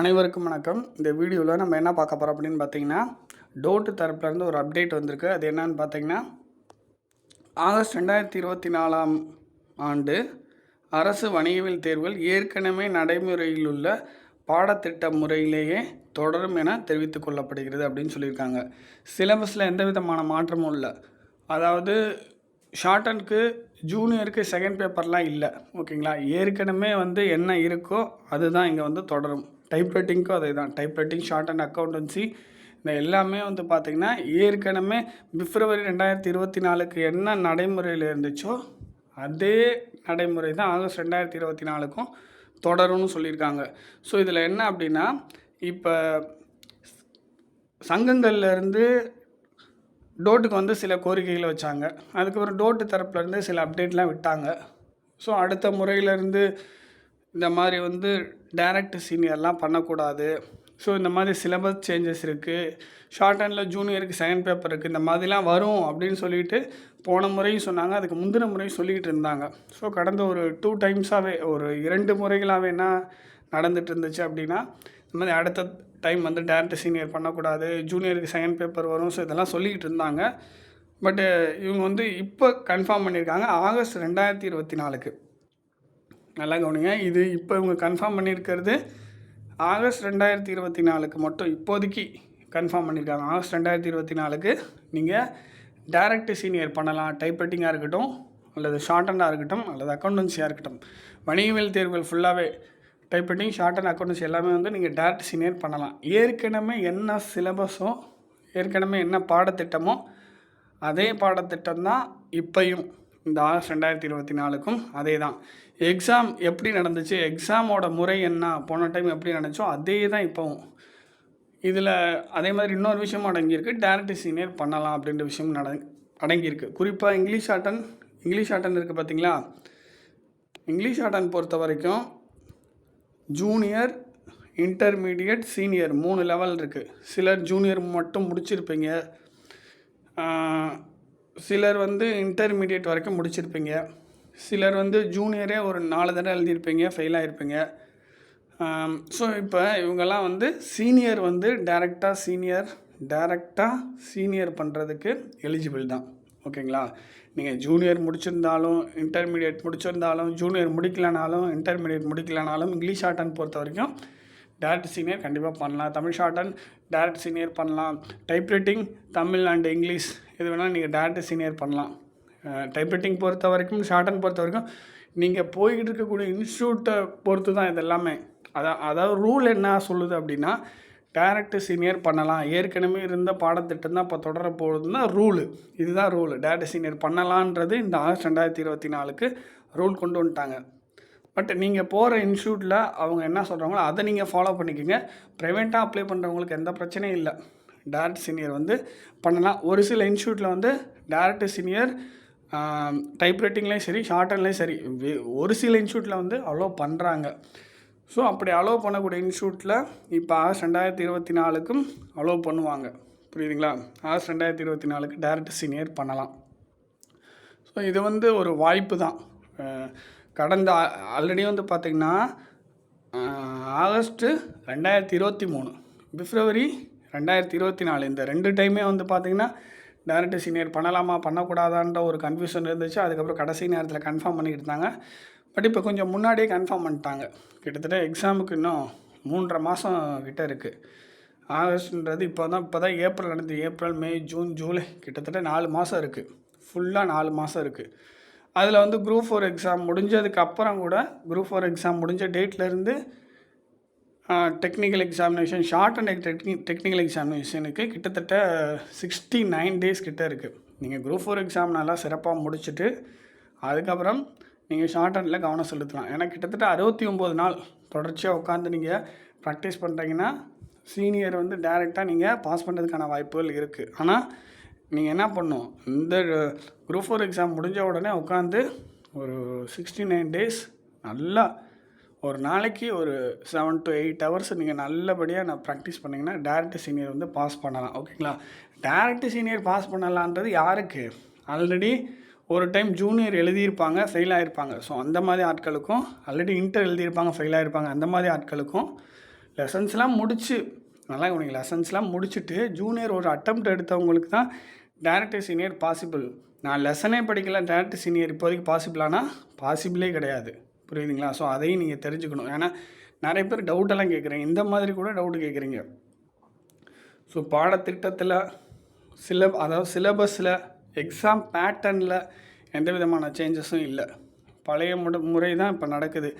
அனைவருக்கும் வணக்கம். இந்த வீடியோவில் நம்ம என்ன பார்க்க போகிறோம் அப்படின்னு பார்த்தீங்கன்னா டோட்டு தரப்புலேருந்து ஒரு அப்டேட் வந்திருக்கு. அது என்னன்னு பார்த்தீங்கன்னா ஆகஸ்ட் ரெண்டாயிரத்தி இருபத்தி நாலாம் ஆண்டு அரசு வணிகவியல் தேர்வுகள் ஏற்கனவே நடைமுறையில் உள்ள பாடத்திட்ட முறையிலேயே தொடரும் என தெரிவித்து கொள்ளப்படுகிறது அப்படின்னு சொல்லியிருக்காங்க. சிலபஸில் எந்த விதமான மாற்றமும் இல்லை. அதாவது ஷார்ட்டனுக்கு ஜூனியருக்கு செகண்ட் பேப்பர்லாம் இல்லை. ஓகேங்களா? ஏற்கனவே வந்து என்ன இருக்கோ அதுதான் இங்கே வந்து தொடரும். டைப் ரைட்டிங்க்கும் அதே தான் type writing short and accountancy இந்த எல்லாமே வந்து பார்த்திங்கன்னா ஏற்கனவே பிப்ரவரி ரெண்டாயிரத்தி இருபத்தி நாலுக்கு என்ன நடைமுறையில் இருந்துச்சோ அதே நடைமுறை தான் ஆகஸ்ட் ரெண்டாயிரத்தி இருபத்தி நாலுக்கும் தொடரும்னு சொல்லியிருக்காங்க. ஸோ இதில் என்ன அப்படின்னா இப்போ சங்கங்கள்லேருந்து டோட்டுக்கு வந்து சில கோரிக்கைகளை வச்சாங்க. அதுக்கப்புறம் டோட்டு தரப்புலேருந்து சில அப்டேட்லாம் விட்டாங்க. ஸோ அடுத்த முறையிலேருந்து இந்த மாதிரி வந்து டைரக்ட் சீனியர்லாம் பண்ணக்கூடாது. ஸோ இந்த மாதிரி சிலபஸ் சேஞ்சஸ் இருக்குது ஷார்ட் ஹேண்டில் ஜூனியருக்கு செகண்ட் பேப்பர் இருக்குது இந்த மாதிரிலாம் வரும் அப்படின்னு சொல்லிட்டு போன முறையும் சொன்னாங்க. அதுக்கு முந்தின முறையும் சொல்லிகிட்டு இருந்தாங்க. ஸோ கடந்த ஒரு டூ டைம்ஸாகவே ஒரு இரண்டு முறைகளாகவே என்ன நடந்துட்டு இருந்துச்சு அப்படின்னா இந்த மாதிரி அடுத்த டைம் வந்து டேரக்ட் சீனியர் பண்ணக்கூடாது. ஜூனியருக்கு செகண்ட் பேப்பர் வரும். ஸோ இதெல்லாம் சொல்லிக்கிட்டு இருந்தாங்க. பட்டு இவங்க வந்து இப்போ கன்ஃபார்ம் பண்ணியிருக்காங்க. ஆகஸ்ட் ரெண்டாயிரத்தி இருபத்தி நாலுக்கு. நல்லா கவனிங்க. இது இப்போ இவங்க கன்ஃபார்ம் பண்ணியிருக்கிறது ஆகஸ்ட் ரெண்டாயிரத்தி இருபத்தி நாலுக்கு மட்டும் இப்போதைக்கு கன்ஃபார்ம் பண்ணியிருக்காங்க. ஆகஸ்ட் ரெண்டாயிரத்தி இருபத்தி நாலுக்கு நீங்கள் டைரக்ட் சீனியர் பண்ணலாம். டைப்ரைட்டிங்காக இருக்கட்டும் அல்லது ஷார்ட் இருக்கட்டும் அல்லது அக்கௌண்டன்சியாக இருக்கட்டும். வணிகவியல் தேர்வுகள் ஃபுல்லாகவே டைப்ரைட்டிங் ஷார்ட் அண்ட் அக்கௌண்டன்சி எல்லாமே வந்து நீங்கள் டேரக்ட் சீனியர் பண்ணலாம். ஏற்கனவே என்ன சிலபஸோ ஏற்கனவே என்ன பாடத்திட்டமோ அதே பாடத்திட்டம் தான் இப்பையும். இந்த ஆகஸ்ட் ரெண்டாயிரத்தி இருபத்தி நாலுக்கும் அதே தான் எக்ஸாம் எப்படி நடந்துச்சு? எக்ஸாமோட முறை என்ன? போன டைம் எப்படி நடந்துச்சோ அதே தான் இப்போவும். இதில் அதே மாதிரி இன்னொரு விஷயம் அடங்கியிருக்கு. டேரக்ட் சீனியர் பண்ணலாம் அப்படின்ற விஷயம் நட அடங்கியிருக்கு. குறிப்பாக இங்கிலீஷ் ஆட்டன் இங்கிலீஷ் ஆட்டன் இருக்குது பார்த்தீங்களா இங்கிலீஷ் ஆட்டன் பொறுத்த வரைக்கும் ஜூனியர் இன்டர்மீடியட் சீனியர் மூணு லெவல் இருக்குது சிலர் ஜூனியர் மட்டும் முடிச்சிருப்பீங்க. சிலர் வந்து இன்டர்மீடியட் வரைக்கும் முடிச்சிருப்பீங்க. சிலர் வந்து ஜூனியரே ஒரு நாலு தடவை எழுதியிருப்பீங்க ஃபெயில் ஆகிருப்பீங்க ஸோ இப்போ இவங்கெல்லாம் வந்து சீனியர் வந்து டேரெக்டாக சீனியர் டேரெக்டாக சீனியர் பண்ணுறதுக்கு எலிஜிபிள் தான். ஓகேங்களா நீங்கள் ஜூனியர் முடிச்சிருந்தாலும் இன்டர்மீடியட் முடிச்சிருந்தாலும் ஜூனியர் முடிக்கலனாலும் இன்டர்மீடியட் முடிக்கலனாலும் இங்கிலீஷ் ஆட்டன் பொறுத்த வரைக்கும் டேரக்ட் சீனியர் கண்டிப்பாக பண்ணலாம். தமிழ் ஷார்டன் டேரக்ட் சீனியர் பண்ணலாம். டைப்ரைட்டிங் தமிழ் அண்ட் இங்கிலீஷ் எது வேணால் நீங்கள் டேரக்ட் சீனியர் பண்ணலாம். டைப்ரைட்டிங் பொறுத்த வரைக்கும் ஷார்டன் பொறுத்த வரைக்கும் நீங்கள் போய்கிட்டு இருக்கக்கூடிய இன்ஸ்டியூட்டை பொறுத்து தான் இது எல்லாமே அதான் அதாவது ரூல் என்ன சொல்லுது அப்படின்னா டேரக்ட் சீனியர் பண்ணலாம். ஏற்கனவே இருந்த பாடத்திட்டம் தான் இப்போ தொடர போகுதுன்னா ரூலு இதுதான் ரூலு டேரக்ட் சீனியர் பண்ணலான்றது இந்த ஆகஸ்ட் ரெண்டாயிரத்தி இருபத்தி நாலுக்கு ரூல் கொண்டு வந்துட்டாங்க. பட் நீங்கள் போகிற இன்ஸ்டியூட்டில் அவங்க என்ன சொல்கிறாங்களோ அதை நீங்கள் ஃபாலோ பண்ணிக்கோங்க. ப்ரைவேட்டாக அப்ளை பண்ணுறவங்களுக்கு எந்த பிரச்சனையும் இல்லை. டேரக்ட் சீனியர் வந்து பண்ணலாம். ஒரு சில இன்ஸ்டியூட்டில் வந்து டேரக்ட் சீனியர் டைப் ரைட்டிங்லேயும் சரி ஷார்ட் ஹேண்ட்லேயும் சரி ஒரு சில இன்ஸ்டியூட்டில் வந்து அலோவ் பண்ணுறாங்க ஸோ அப்படி அலோவ் பண்ணக்கூடிய இன்ஸ்டியூட்டில் இப்போ ஆகஸ்ட் ரெண்டாயிரத்தி இருபத்தி நாலுக்கும் அலோவ் பண்ணுவாங்க. புரியுதுங்களா? ஆகஸ்ட் ரெண்டாயிரத்தி இருபத்தி நாலுக்கு டேரக்ட் சீனியர் பண்ணலாம். ஸோ இது வந்து ஒரு வாய்ப்பு தான். கடந்த ஆல்ரெடி வந்து பார்த்திங்கன்னா ஆகஸ்ட்டு ரெண்டாயிரத்தி இருபத்தி மூணு பிப்ரவரி ரெண்டாயிரத்தி இருபத்தி நாலு இந்த ரெண்டு டைமே வந்து பார்த்திங்கன்னா டேரக்டர் சீனியர் பண்ணலாமா பண்ணக்கூடாதான்ற ஒரு கன்ஃபியூஷன் இருந்துச்சு. அதுக்கப்புறம் கடைசி நேரத்தில் கன்ஃபார்ம் பண்ணிக்கிட்டு இருந்தாங்க. பட் இப்போ கொஞ்சம் முன்னாடியே கன்ஃபார்ம் பண்ணிட்டாங்க. கிட்டத்தட்ட எக்ஸாமுக்கு இன்னும் மூன்றரை மாதம் கிட்ட இருக்குது ஆகஸ்ட்ன்றது இப்போ தான் இப்போ தான் ஏப்ரல் நடந்து ஏப்ரல் மே ஜூன் ஜூலை கிட்டத்தட்ட நாலு மாதம் இருக்குது ஃபுல்லாக நாலு மாதம் இருக்குது அதில் வந்து குரூப் ஃபோர் எக்ஸாம் முடிஞ்சதுக்கு அப்புறம் கூட குரூப் ஃபோர் எக்ஸாம் முடிஞ்ச டேட்லேருந்து டெக்னிக்கல் எக்ஸாமினேஷன் ஷார்ட் அண்ட் டெக்னி டெக்னிக்கல் எக்ஸாமினேஷனுக்கு கிட்டத்தட்ட சிக்ஸ்டி நைன் டேஸ் கிட்ட இருக்குது நீங்கள் குரூப் ஃபோர் எக்ஸாம் நல்லா சிறப்பாக முடிச்சுட்டு அதுக்கப்புறம் நீங்கள் ஷார்ட் அண்டில் கவனம் செலுத்தலாம். ஏன்னா கிட்டத்தட்ட அறுபத்தி ஒம்பது நாள் தொடர்ச்சியாக உட்காந்து நீங்கள் ப்ராக்டிஸ் பண்ணுறீங்கன்னா சீனியர் வந்து டைரெக்டாக நீங்கள் பாஸ் பண்ணுறதுக்கான வாய்ப்புகள் இருக்குது ஆனால் நீங்கள் என்ன பண்ணணும் இந்த குரூப் ஃபோர் எக்ஸாம் முடிஞ்ச உடனே உட்காந்து ஒரு சிக்ஸ்டி நைன் டேஸ் நல்லா ஒரு நாளைக்கு ஒரு செவன் டு எயிட் ஹவர்ஸ் நீங்கள் நல்லபடியாக நான் ப்ராக்டிஸ் பண்ணிங்கன்னா டேரக்ட் சீனியர் வந்து பாஸ் பண்ணலாம். ஓகேங்களா டேரக்ட் சீனியர் பாஸ் பண்ணலான்றது யாருக்கு? ஆல்ரெடி ஒரு டைம் ஜூனியர் எழுதியிருப்பாங்க ஃபெயில் ஆகிருப்பாங்க ஸோ அந்த மாதிரி ஆட்களுக்கும் ஆல்ரெடி இன்டர் எழுதியிருப்பாங்க ஃபெயில் ஆகிருப்பாங்க அந்த மாதிரி ஆட்களுக்கும் லெசன்ஸ்லாம் முடித்து நல்லா உனக்கு லெசன்ஸ்லாம் முடிச்சுட்டு ஜூனியர் ஒரு அட்டம்ப்ட் எடுத்தவங்களுக்கு தான் டேரக்டர் சீனியர் பாசிபிள் நான் லெசனே படிக்கல டேரக்டர் சீனியர் இப்போதைக்கு பாசிபிளானா பாசிபிளே கிடையாது. புரியுதுங்களா? ஸோ அதையும் நீங்கள் தெரிஞ்சுக்கணும். ஏன்னா நிறைய பேர் டவுட்டெல்லாம் கேட்குறீங்க. இந்த மாதிரி கூட டவுட் கேட்குறீங்க. ஸோ பாடத்திட்டத்தில் சில அதாவது சிலபஸில் எக்ஸாம் பேட்டர்னில் எந்த விதமான சேஞ்சஸும் இல்லை. பழைய முட முறை தான் இப்போ நடக்குது.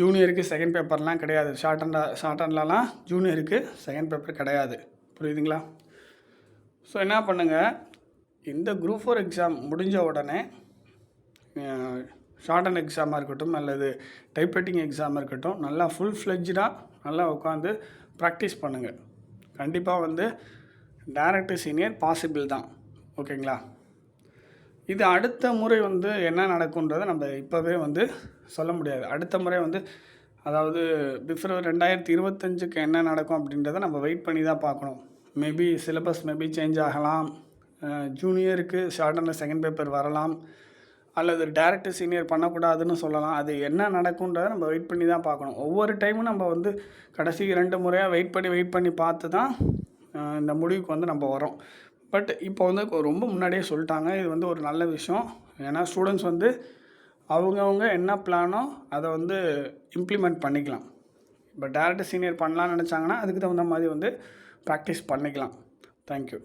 ஜூனியருக்கு செகண்ட் பேப்பர்லாம் கிடையாது. ஷார்ட் அண்ட் ஷார்ட் அண்ட்லலாம் ஜூனியருக்கு செகண்ட் பேப்பர் கிடையாது. புரியுதுங்களா? ஸோ என்ன பண்ணுங்கள் இந்த குரூப் ஃபோர் எக்ஸாம் முடிஞ்ச உடனே ஷார்ட் அண்ட் எக்ஸாமாக இருக்கட்டும் அல்லது டைப்ரைட்டிங் எக்ஸாமாக இருக்கட்டும் நல்லா ஃபுல் ஃப்ளெஜ்டாக நல்லா உட்காந்து ப்ராக்டிஸ் பண்ணுங்கள் கண்டிப்பாக வந்து டேரக்டர் சீனியர் பாசிபிள் தான். ஓகேங்களா இது அடுத்த முறை வந்து என்ன நடக்குன்றதை நம்ம இப்போவே வந்து சொல்ல முடியாது. அடுத்த முறை வந்து அதாவது பிப்ரவரி ரெண்டாயிரத்தி இருபத்தஞ்சுக்கு என்ன நடக்கும் அப்படின்றத நம்ம வெயிட் பண்ணி தான் பார்க்கணும். மேபி சிலபஸ் மேபி சேஞ்ச் ஆகலாம். ஜூனியருக்கு ஷார்ட் அண்ட் செகண்ட் பேப்பர் வரலாம். அல்லது டேரக்டர் சீனியர் பண்ணக்கூடாதுன்னு சொல்லலாம். அது என்ன நடக்குன்றதை நம்ம வெயிட் பண்ணி தான் பார்க்கணும். ஒவ்வொரு டைமும் நம்ம வந்து கடைசி ரெண்டு முறையாக வெயிட் பண்ணி வெயிட் பண்ணி பார்த்து தான் இந்த முடிவுக்கு வந்து நம்ம வரோம் பட் இப்போ வந்து ரொம்ப முன்னாடியே சொல்லிட்டாங்க. இது வந்து ஒரு நல்ல விஷயம். ஏன்னா ஸ்டூடெண்ட்ஸ் வந்து அவங்கவுங்க என்ன பிளானோ அதை வந்து இம்ப்ளிமெண்ட் பண்ணிக்கலாம். இப்போ டேரக்டர் சீனியர் பண்ணலான்னு நினச்சாங்கன்னா அதுக்கு தகுந்த மாதிரி வந்து ப்ராக்டிஸ் பண்ணிக்கலாம். தேங்க்யூ